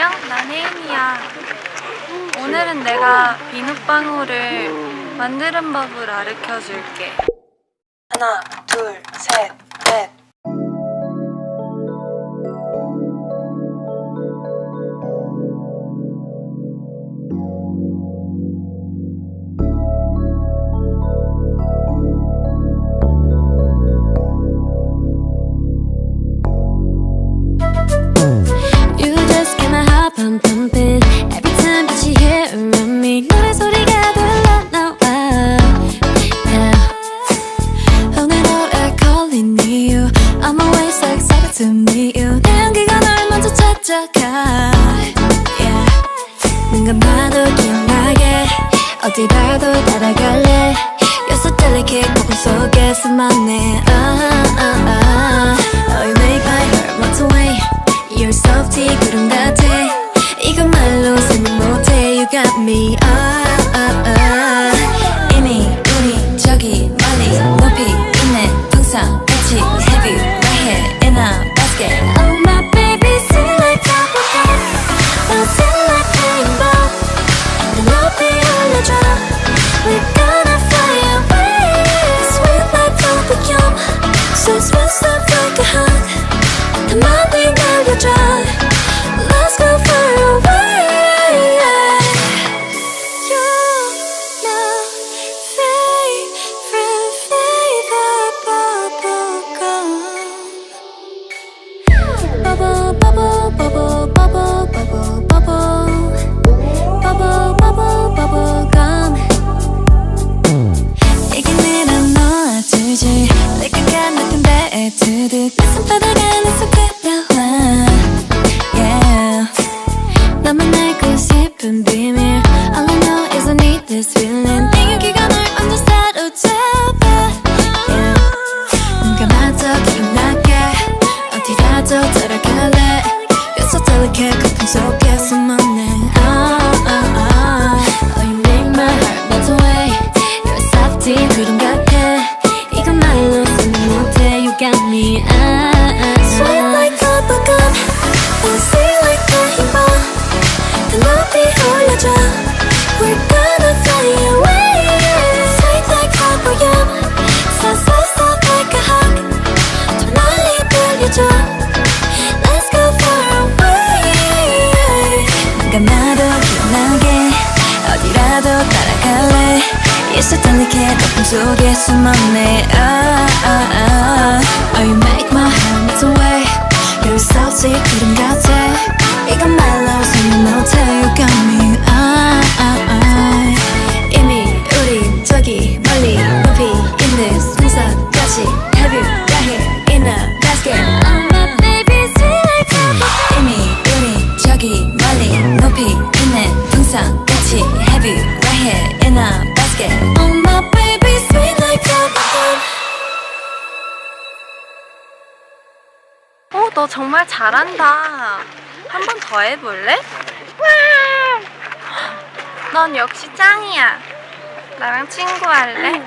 안녕, 난 혜인이야. 오늘은 내가 비눗방울을 만드는 법을 가르쳐 줄게. 하나, 둘, 셋, 넷. 음. compare 가슴 안에 정말 잘한다. 한 번 더 해볼래? 와! 넌 역시 짱이야. 나랑 친구할래?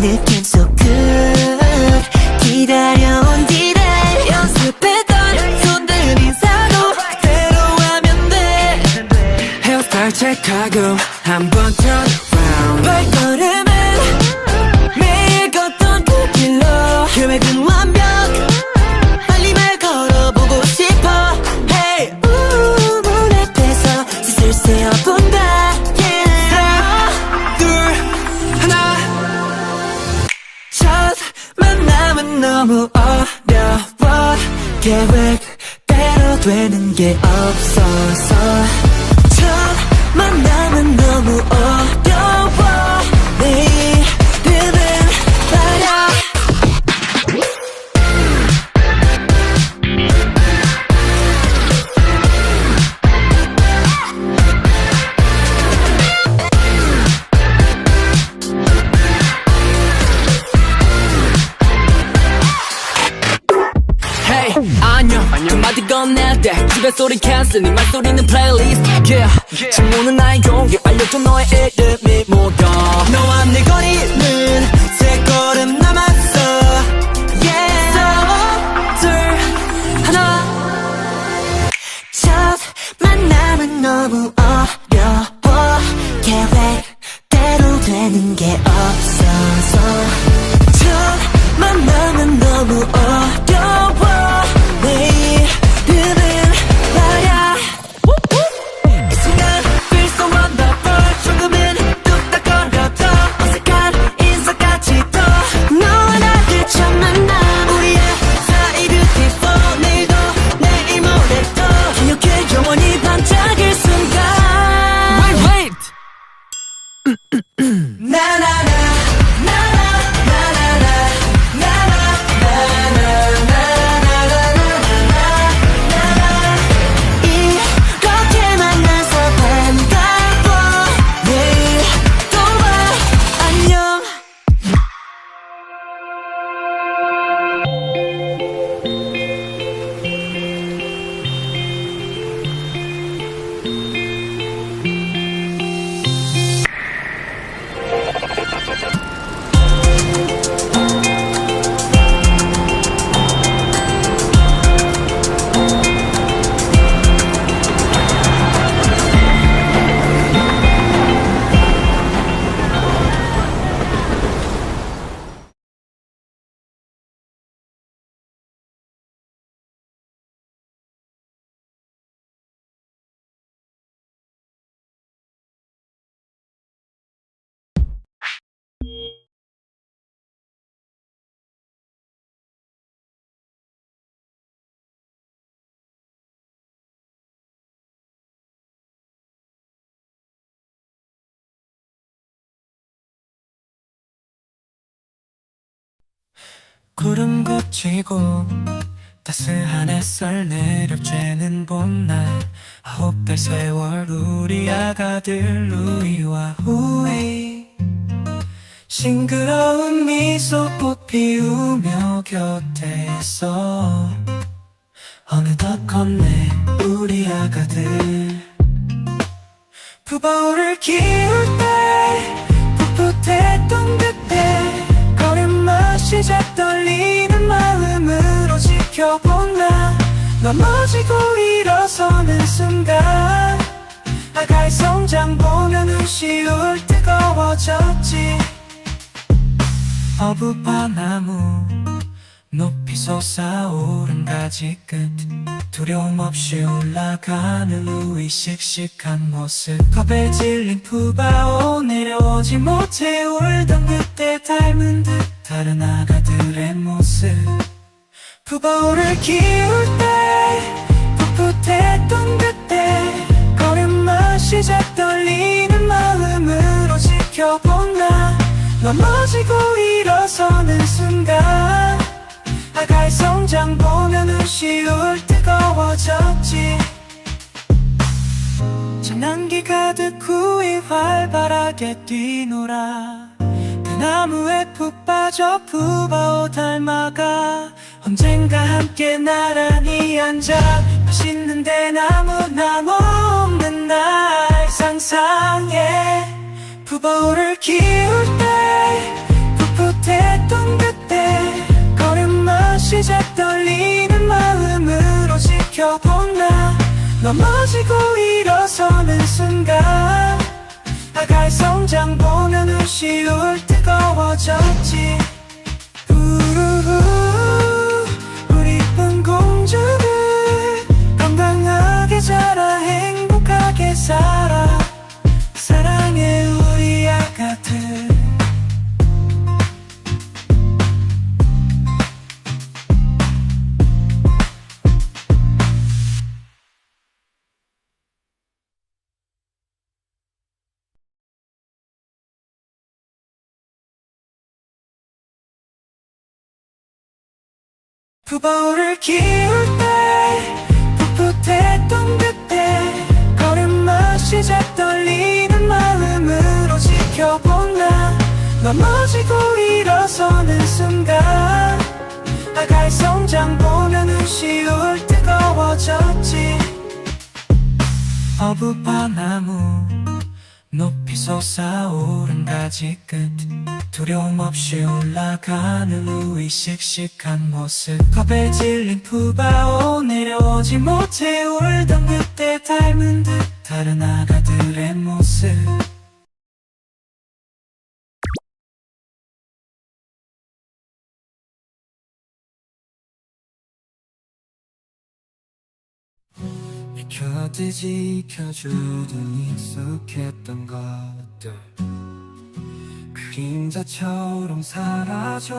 느낌 so 기다려온 뒤를 연습했던 손들 인사도 그대로 하면 돼. 헤어스타일 체크하고 한번 Mm-mm-mm. 구름 걷히고 따스한 햇살 내려쬐는 봄날 아홉 달 세월 우리 아가들 루이와 후이 싱그러운 미소 꽃 피우며 곁에 있어 어느덧 컸네 우리 아가들. 부버를 키울 때 풋풋했던 그때 걸음마 시작 떨리는 마음으로 지켜본다. 넘어지고 일어서는 순간. 아가의 성장 보면 눈시울 뜨거워졌지. 어부바나무 높이 솟아오른 가지 끝. 두려움 없이 올라가는 루이 씩씩한 모습. 겁에 질린 푸바오 내려오지 못해 울던 그때 닮은 듯 다른 아가들의 모습. 푸바오를 키울 때 풋풋했던 그때 걸음마 시작 떨리는 마음으로 지켜본다 넘어지고 일어서는 순간 아가의 성장 보면 눈시울 뜨거워졌지. 장난기 가득 후이 활발하게 그 나무에 푹 빠져 푸바오 닮아가 언젠가 함께 나란히 앉아 맛있는 대나무 나무 없는 날 상상해. 푸바오를 키울 때 풋풋했던 그때 걸음마 시작 떨리는 마음으로 지켜본 나 넘어지고 일어서는 순간 아가의 성장 보는 부버를 키울 때 풋풋했던 그때 걸음마 시작 떨리는 마음으로 지켜본 나 넘어지고 일어서는 순간 아가의 성장 보면 우시울 뜨거워졌지. 어부바나무 높이 솟아오른 가지 끝 두려움 없이 올라가는 우리 씩씩한 모습. 겁에 질린 푸바오 내려오지 못해 울던 그때 닮은 듯 다른 아가들의 모습. 내 곁에 지켜주던 익숙했던 것들 그림자처럼 사라져.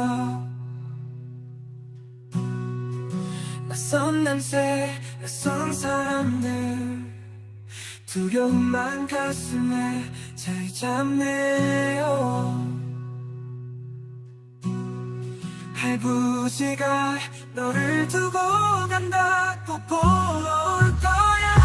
낯선 냄새 낯선 사람들. 두려움만 가슴에 자리 잡네요. 할부지가 너를 두고 간다. 꼭볼 거야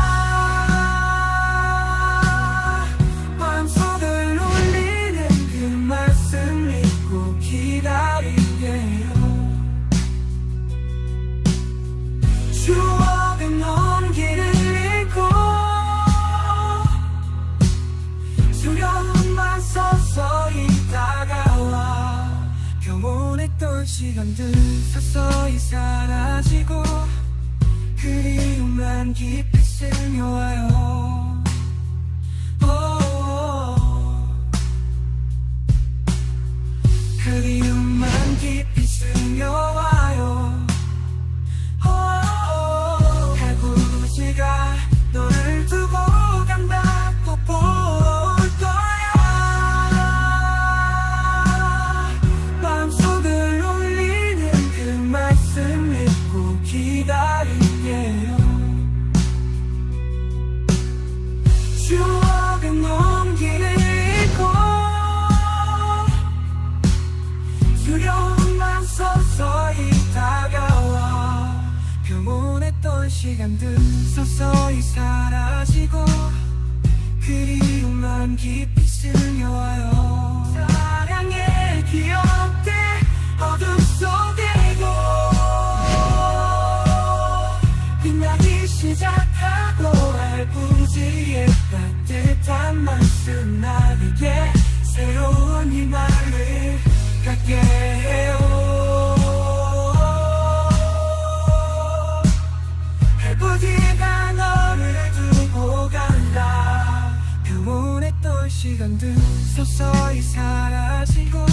시간들 서서히 사라지고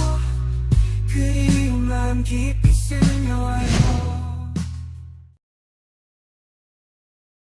그리움만 깊이 스며와요